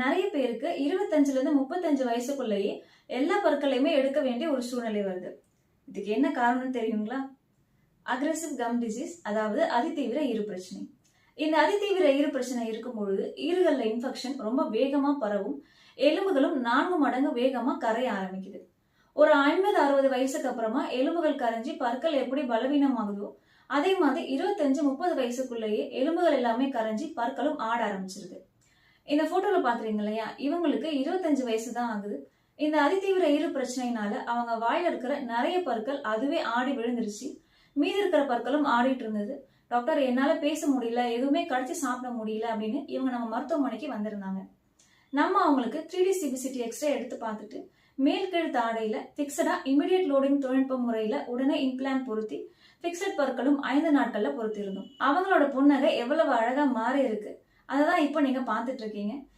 நிறைய பேருக்கு இருபத்தஞ்சிலேருந்து முப்பத்தஞ்சு வயசுக்குள்ளேயே எல்லா பற்களையுமே எடுக்க வேண்டிய ஒரு சூழ்நிலை வருது. இதுக்கு என்ன காரணம்னு தெரியுங்களா? அக்ரெசிவ் கம் டிசீஸ் அதாவது அதிதீவிர இரு பிரச்சனை. இந்த அதிதீவிர இரு பிரச்சனை இருக்கும் பொழுது இன்ஃபெக்ஷன் ரொம்ப வேகமா பரவும். எலும்புகளும் நான்கு மடங்கு வேகமா கரைய ஆரம்பிக்குது. ஒரு ஐம்பது அறுபது வயசுக்கு அப்புறமா எலும்புகள் கரைஞ்சி பற்கள் எப்படி பலவீனமாகுதோ அதே மாதிரி இருபத்தஞ்சு முப்பது வயசுக்குள்ளேயே எலும்புகள் எல்லாமே கரைஞ்சி பற்களும் ஆட ஆரம்பிச்சிருது. இந்த போட்டோல பாக்குறீங்க இல்லையா? இவங்களுக்கு இருபத்தஞ்சு வயசு தான் ஆகுது. இந்த அதிதீவிர இரு பிரச்சனையினால அவங்க வாயில இருக்கிற நிறைய பற்கள் அதுவே ஆடி விழுந்துருச்சு. மீதி இருக்கிற பற்களும் ஆடிட்டு இருந்தது. டாக்டர் என்னால பேச முடியல எதுவுமே கடிச்சு சாப்பிட முடியல அப்படின்னு இவங்க நம்ம மருத்துவமனைக்கு வந்திருந்தாங்க. நம்ம அவங்களுக்கு த்ரீ டி சிபிசிடி எக்ஸ்ரே எடுத்து பார்த்துட்டு மேல் கீழ் தாடையில பிக்சடா இமிடியட் லோடிங் தொழில்நுட்ப முறையில உடனே இம்ப்ளான் பொருத்தி பிக்சட் பற்களும் ஐந்து நாட்கள்ல பொருத்திருந்தோம் அவங்களோட புன்னகை எவ்வளவு அழகா மாறி இருக்கு அதை தான் இப்போ நீங்கள் பார்த்துட்ருக்கீங்க